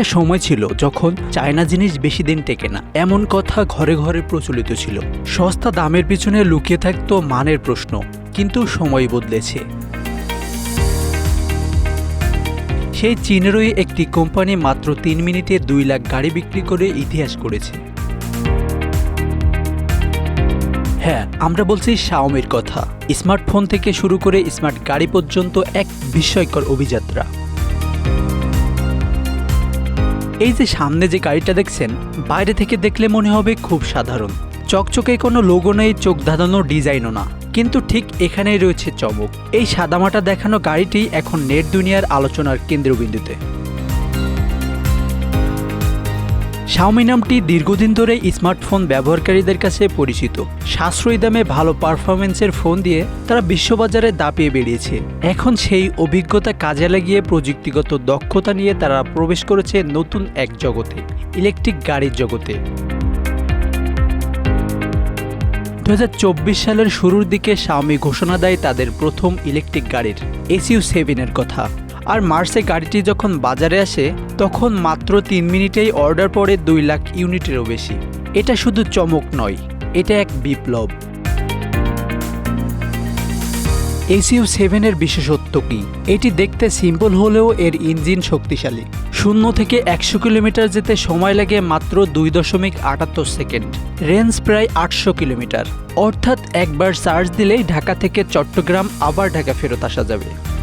একটা সময় ছিল যখন চায়না জিনিস বেশি দিন টেকে না। এমন কথা ঘরে ঘরে প্রচলিত ছিল। সস্তা দামের পিছনে লুকিয়ে থাকতো মানের প্রশ্ন, কিন্তু সময় বদলেছে। সেই চীনেরই একটি কোম্পানি মাত্র তিন মিনিটে দুই লাখ গাড়ি বিক্রি করে ইতিহাস করেছে। হ্যাঁ আমরা বলছি শাওমির কথা। স্মার্টফোন থেকে শুরু করে স্মার্ট গাড়ি পর্যন্ত এক বিস্ময়কর অভিযাত্রা। এই যে সামনে যে গাড়িটা দেখছেন, বাইরে থেকে দেখলে মনে হবে খুব সাধারণ। চকচকে কোনো লোগো নেই, চোখ ধাঁধানো ডিজাইনও না। কিন্তু ঠিক এখানেই রয়েছে চমক। এই সাদামাটা দেখানো গাড়িটি এখন নেট দুনিয়ার আলোচনার কেন্দ্রবিন্দুতে। শাওমি নামটি দীর্ঘদিন ধরে স্মার্টফোন ব্যবহারকারীদের কাছে পরিচিত। সাশ্রয়ী দামে ভালো পারফরমেন্সের ফোন দিয়ে তারা বিশ্ববাজারে দাপিয়ে বেরিয়েছে। এখন সেই অভিজ্ঞতা কাজে লাগিয়ে প্রযুক্তিগত দক্ষতা নিয়ে তারা প্রবেশ করেছে নতুন এক জগতে, ইলেকট্রিক গাড়ির জগতে। দুহাজার চব্বিশ সালের শুরুর দিকে শাওমি ঘোষণা দেয় তাদের প্রথম ইলেকট্রিক গাড়ির এসইউ সেভেনের কথা। আর মার্সে গাড়িটি যখন বাজারে আসে, তখন মাত্র তিন মিনিটেই অর্ডার পড়ে দুই লাখ ইউনিটেরও বেশি। এটা শুধু চমক নয়, এটা এক বিপ্লব। এসইউ সেভেনের বিশেষত্ব কি? এটি দেখতে সিম্পল হলেও এর ইঞ্জিন শক্তিশালী। শূন্য থেকে একশো কিলোমিটার যেতে সময় লাগে মাত্র দুই দশমিক আটাত্তর সেকেন্ড। রেঞ্জ প্রায় আটশো কিলোমিটার। অর্থাৎ একবার চার্জ দিলেই ঢাকা থেকে চট্টগ্রাম আবার ঢাকা ফেরত আসা যাবে।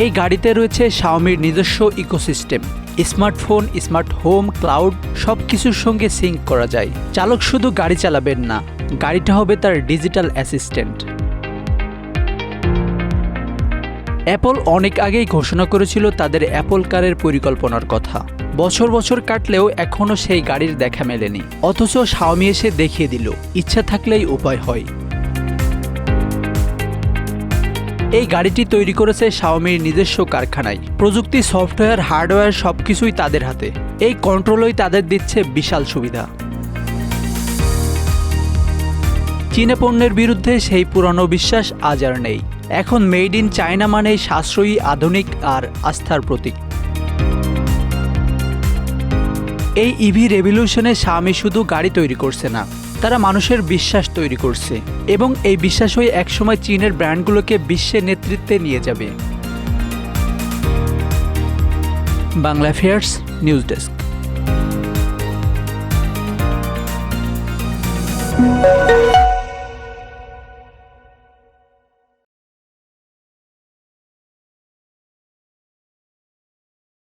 এই গাড়িতে রয়েছে শাওমির নিজস্ব ecosystem smartphone smart home cloud সব কিছুর সঙ্গে সিঙ্ক করা যায়। চালক শুধু গাড়ি চালাবেন না, গাড়িটা হবে তার ডিজিটাল অ্যাসিস্ট্যান্ট অ্যাপল অনেক আগেই ঘোষণা করেছিল তাদের অ্যাপল কারের পরিকল্পনার কথা। বছর বছর কাটলেও এখনও সেই গাড়ির দেখা মেলেনি। অথচ শাওমি এসে দেখিয়ে দিল, ইচ্ছা থাকলেই উপায় হয়। এই গাড়িটি তৈরি করেছে শাওমির নিজস্ব কারখানায়। প্রযুক্তি, সফটওয়্যার, হার্ডওয়্যার সবকিছুই তাদের হাতে। এই কন্ট্রোলই তাদের দিচ্ছে বিশাল সুবিধা। চীনা পণ্যের বিরুদ্ধে সেই পুরনো বিশ্বাস আজ আর নেই। এখন মেড ইন চায়না মানে সাশ্রয়ী, আধুনিক আর আস্থার প্রতীক। এই ইভি রেভলিউশনে স্বামী শুধু গাড়ি তৈরি করছে না তারা মানুষের বিশ্বাস তৈরি করছে এবং এই বিশ্বাস হয়ে একসময় চীনের ব্র্যান্ডগুলোকে বিশ্বের নেতৃত্বে নিয়ে যাবে। Bangla fairs news desk